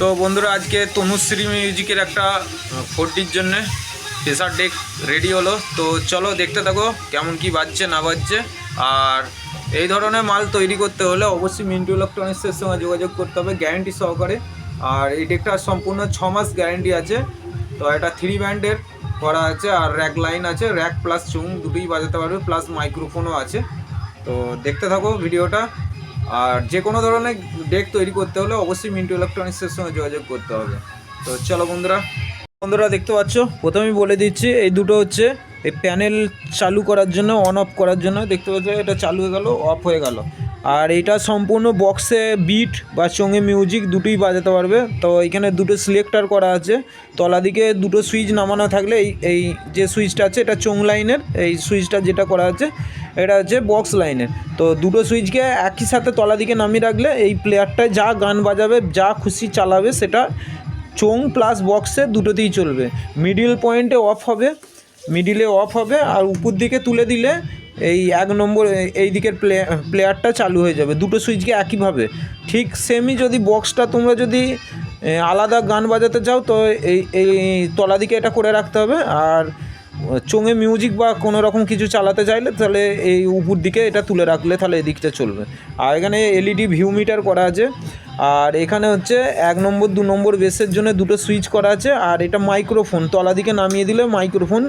তো বন্ধুরা, আজকে তনুশ্রী মিউজিকের একটা ফোরটির জন্য প্রেসার ডেক রেডি হলো। তো চলো দেখতে থাকো কেমন কি বাজছে, না বাজছে। আর এই ধরনের মাল তৈরি করতে হলে অবশ্যই মিন্টু ইলেকট্রনিক্সের সঙ্গে যোগাযোগ করতে হবে গ্যারেন্টি সহকারে। আর এই ডেকটা সম্পূর্ণ ছ মাস গ্যারেন্টি আছে। তো এটা থ্রি ব্যান্ডের করা আছে, আর র্যাক লাইন আছে। র্যাক প্লাস চুং দুটোই বাজাতে পারবে প্লাস মাইক্রোফোনও আছে। তো দেখতে থাকো ভিডিওটা। আর যে কোনো ধরনের ডেক তৈরি করতে হলে অবশ্যই মিন্টু ইলেকট্রনিক্সের সঙ্গে যোগাযোগ করতে হবে। তো চলো বন্ধুরা বন্ধুরা দেখতে পাচ্ছ, প্রথমেই বলে দিচ্ছি, এই দুটো হচ্ছে এই প্যানেল চালু করার জন্য অন অফ করার জন্য। দেখতে পাচ্ছ, এটা চালু হয়ে গেল অফ হয়ে গেল। আর এটা সম্পূর্ণ বক্সে বিট বা সঙ্গে মিউজিক দুটোই বাজাতে পারবে। তো এখানে দুটো সিলেক্টার করা আছে। তলা দিকে দুটো সুইচ নামানো থাকলে এই এই যে সুইচটা আছে, এটা চোং লাইনের এই সুইচটা যেটা করা আছে এটা হচ্ছে বক্স লাইনের তো দুটো সুইচকে একই সাথে তলা দিকে নামিয়ে রাখলে এই প্লেয়ারটায় যা গান বাজাবে, যা খুশি চালাবে, সেটা চোং প্লাস বক্সে দুটোতেই চলবে। মিডিল পয়েন্টে অফ হবে মিডিলে অফ হবে, আর উপর দিকে তুলে দিলে এই এক নম্বর, এই দিকের প্লে প্লেয়ারটা চালু হয়ে যাবে। দুটো সুইচকে একইভাবে। ঠিক সেমই যদি বক্সটা তোমরা যদি আলাদা গান বাজাতে চাও, তো এই এই তলা দিকে এটা করে রাখতে হবে। আর চোঙে মিউজিক বা কোনো রকম কিছু চালাতে চাইলে তাহলে এই উপর দিকে এটা তুলে রাখলে তাহলে এদিকটা চলবে। আর এখানে এলইডি ভিউ মিটার করা আছে। আর এখানে হচ্ছে এক নম্বর, দু নম্বর বেসের জন্য দুটো সুইচ করা আছে। আর এটা মাইক্রোফোন তলা দিকে নামিয়ে দিলে মাইক্রোফোন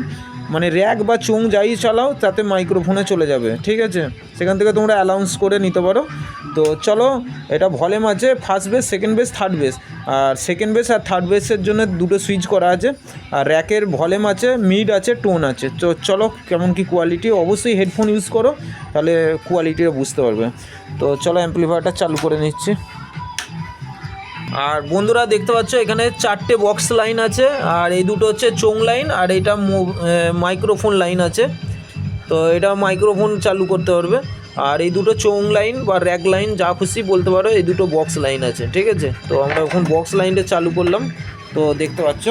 মানে র্যাক বা চোং যাই চালাও, তাতে মাইক্রোফোনে চলে যাবে, ঠিক আছে? সেখান থেকে তোমরা অ্যালাউন্স করে নিতে পারো। তো চলো, এটা ভলিউম আছে first bass second bass third bass আর সেকেন্ড বেস আর থার্ড বেসের জন্য দুটো সুইচ করা আছে। আর র্যাকের ভলিউম আছে মিড আছে টোন আছে। তো চলো, কেমন কি কোয়ালিটি অবশ্যই হেডফোন ইউজ করো, তাহলে কোয়ালিটিটা বুঝতে পারবে। তো চলো অ্যাম্পলিফায়ারটা চালু করে নিচ্ছি। আর বন্ধুরা দেখতে পাচ্ছ, এখানে চারটে বক্স লাইন আছে, আর এই দুটো হচ্ছে চোং লাইন আর এটা মাইক্রোফোন লাইন আছে। তো এটা মাইক্রোফোন চালু করতে পারবে। আর এই দুটো চোং লাইন বা র্যাক লাইন যা খুশি বলতে পারো, এই দুটো বক্স লাইন আছে, ঠিক আছে? তো আমরা এখন বক্স লাইনটা চালু করলাম। তো দেখতে পাচ্ছ।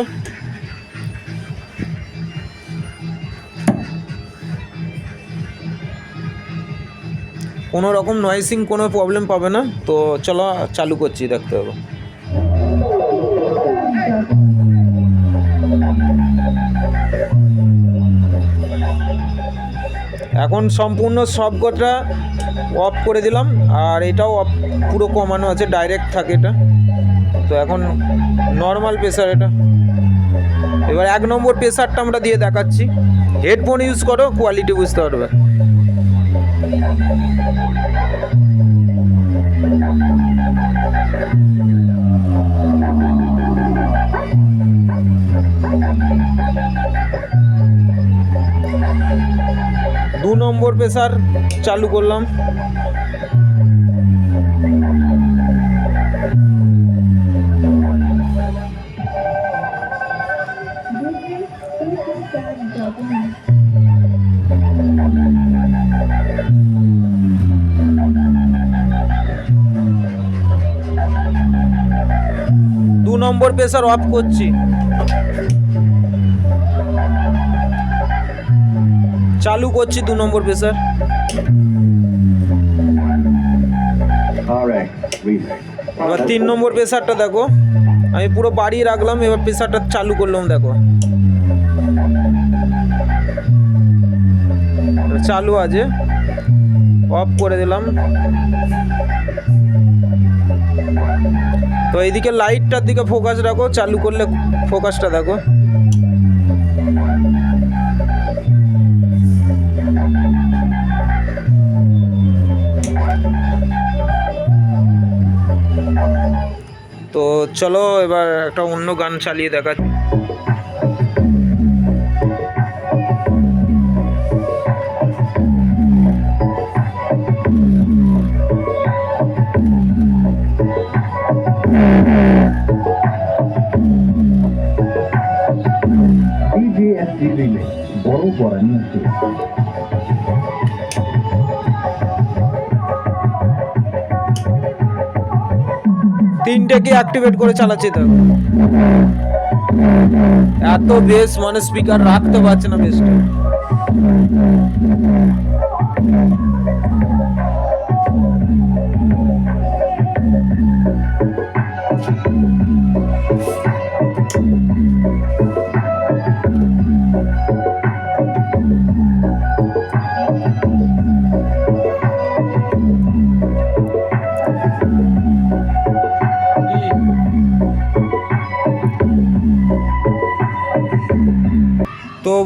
কোনো রকম নয়েসিং কোনো প্রবলেম পাবে না। তো চলো, চালু করছি, দেখতে হবে। এখন সম্পূর্ণ সব কটা অফ করে দিলাম, আর এটাও অফ পুরো কমানো আছে ডাইরেক্ট থাকে এটা। তো এখন নর্মাল প্রেশার এটা। এবার এক নম্বর প্রেশারটা আমরা দিয়ে দেখাচ্ছি। হেডফোন ইউজ করো কোয়ালিটি বুঝতে পারবে। প্রেসার চালু করলাম। দু নম্বর প্রেসার অফ করছি। চালু করছি দু নম্বর প্রেসার এবার তিন নম্বর প্রেসারটা দেখো। আমি পুরো বাড়িয়ে রাখলাম এবার প্রেসারটা চালু করলাম দেখো। চালু আছে। অফ করে দিলাম। তো এইদিকে লাইটটার দিকে ফোকাস রাখো চালু করলে ফোকাসটা দেখো। তো চলো এবার একটা অন্য গান চালিয়ে দেখা বড় তিনটেকে অ্যাক্টিভেট করে চালাচ্ছে তো। এত বেশ মানে স্পিকার রাখতে পারছে না বেশটা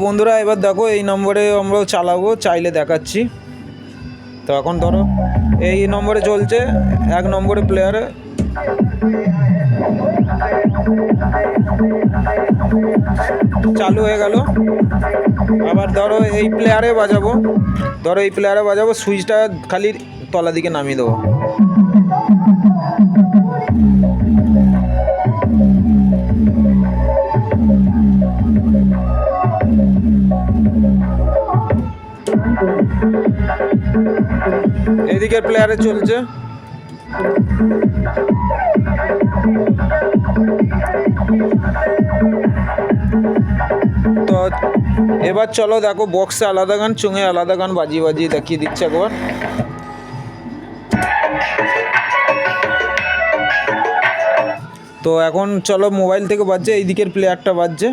বন্ধুরা, এবার দেখো এই নম্বরে আমরাও চালাবো, চাইলে দেখাচ্ছি। তো এখন ধরো, এই নম্বরে চলছে, এক নম্বরে প্লেয়ারে চালু হয়ে গেল। আবার ধরো এই প্লেয়ারে বাজাবো। ধরো এই প্লেয়ারে বাজাবো সুইচটা খালি তলা দিকে নামিয়ে দেবো। এদিকে প্লেয়ারে চলছে। তো এবার চলো দেখো বক্সে আলাদা গান, চুঙে আলাদা গান বাজিয়ে বাজিয়ে দেখিয়ে দিচ্ছে একবার। তো এখন চলো মোবাইল থেকে বাজছে এই দিকের প্লেয়ারটা বাজছে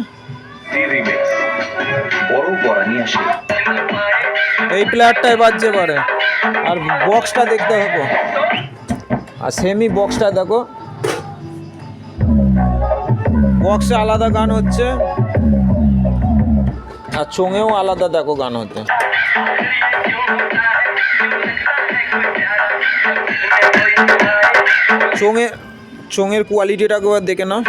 বড় নিয়ে আসে। এই প্লেয়ারটাই বাজছে এবারে আর বক্সটা দেখতে থাকো আর সেমি বক্সটা দেখো। বক্সে আলাদা গান হচ্ছে। আর চোঙেও আলাদা দেখো গান হচ্ছে। চোঙে চোঙের কোয়ালিটিটাকে দেখে নাও।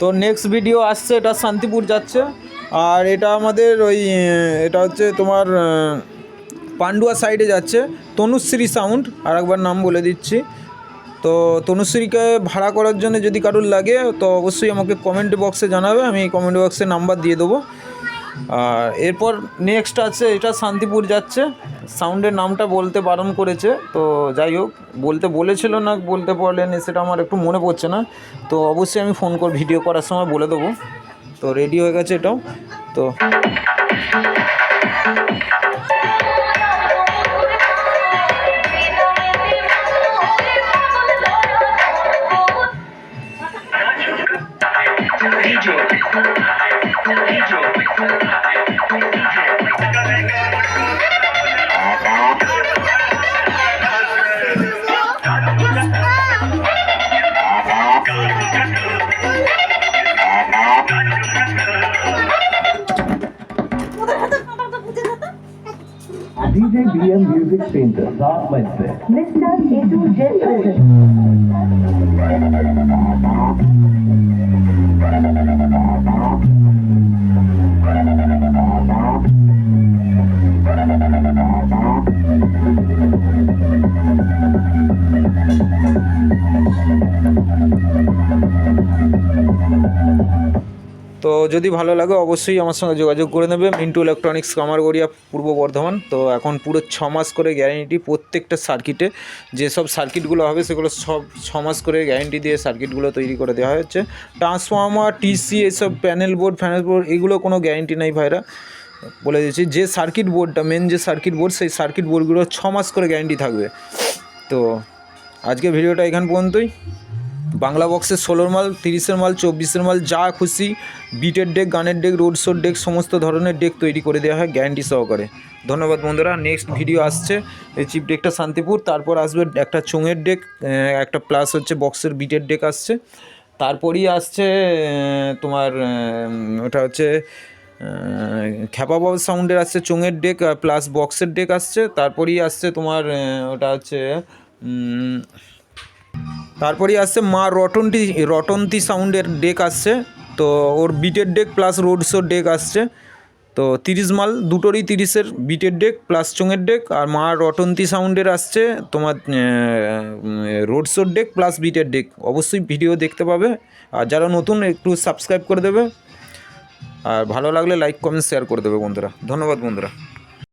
তো নেক্সট ভিডিও আসছে, এটা শান্তিপুর যাচ্ছে। আর এটা আমাদের ওই, এটা হচ্ছে তোমার পান্ডুয়া সাইডে যাচ্ছে, তনুশ্রী সাউন্ড আর একবার নাম বলে দিচ্ছি। তো তনুশ্রীকে ভাড়া করার জন্য যদি কারোর লাগে, তো অবশ্যই আমাকে কমেন্ট বক্সে জানাবে, আমি কমেন্ট বক্সে নাম্বার দিয়ে দেবো। আর এরপর নেক্সট আছে, এটা শান্তিপুর যাচ্ছে। সাউন্ডের নামটা বলতে বারণ করেছে, তো যাই হোক, বলতে বলেছিল না, বলতে পারলেন, সেটা আমার একটু মনে পড়ছে না। তো অবশ্যই আমি ফোন করে, ভিডিও করার সময় বলে দেবো। তো রেডি হয়ে গেছে এটাও, তো Mr. Edu Gentleman. তো যদি ভালো লাগে অবশ্যই আমার সঙ্গে যোগাযোগ করে নেবে। মিন্টু ইলেকট্রনিক্স কামারগড়িয়া পূর্ব বর্ধমান। তো এখন পুরো ছ মাস করে গ্যারেন্টি প্রত্যেকটা সার্কিটে যেসব সার্কিটগুলো হবে, সেগুলো সব ছ মাস করে গ্যারেন্টি দিয়ে সার্কিটগুলো তৈরি করে দেওয়া হচ্ছে ট্রান্সফর্মার টিসি এসব প্যানেল বোর্ড ফ্যানেল বোর্ড এগুলো কোনো গ্যারেন্টি নেই ভাইরা। বলে দিচ্ছি, যে সার্কিট বোর্ডটা মেন যে সার্কিট বোর্ড সেই সার্কিট বোর্ডগুলো ছ মাস করে গ্যারেন্টি থাকবে। তো আজকে ভিডিওটা এখান পর্যন্তই। বাংলা বক্সের ষোলোর মাল, তিরিশের মাল, চব্বিশের মাল, যা খুশি বিটের ডেক গানের ডেক রোড শোর ডেক সমস্ত ধরনের ডেক তৈরি করে দেওয়া হয় গ্যারান্টি সহকারে। ধন্যবাদ বন্ধুরা নেক্সট ভিডিও আসছে, এই চিপ ডেকটা শান্তিপুর, তারপর আসবে একটা চোঙের ডেক একটা প্লাস হচ্ছে বক্সের বিটের ডেক আসছে, তারপরই আসছে তোমার ওটা হচ্ছে খ্যাপা বাবু সাউন্ডের আসছে চোঙের ডেক প্লাস বক্সের ডেক আসছে, তারপরই আসছে তোমার ওটা হচ্ছে তারপরেই আসছে মা রটন্তি রটন্তি সাউন্ডের ডেক আসছে। তো ওর বিটের deck plus road show deck আসছে। তো তিরিশ মাল, দুটোরই তিরিশের বিটের ডেক প্লাস চোঙের ডেক আর মা রটন্তি সাউন্ডের আসছে। তোমার রোড শোর ডেক প্লাস বিটের ডেক অবশ্যই ভিডিও দেখতে পাবে। আর যারা নতুন, একটু সাবস্ক্রাইব করে দেবে। আর ভালো লাগলে লাইক কমেন্ট শেয়ার করে দেবে বন্ধুরা। ধন্যবাদ বন্ধুরা।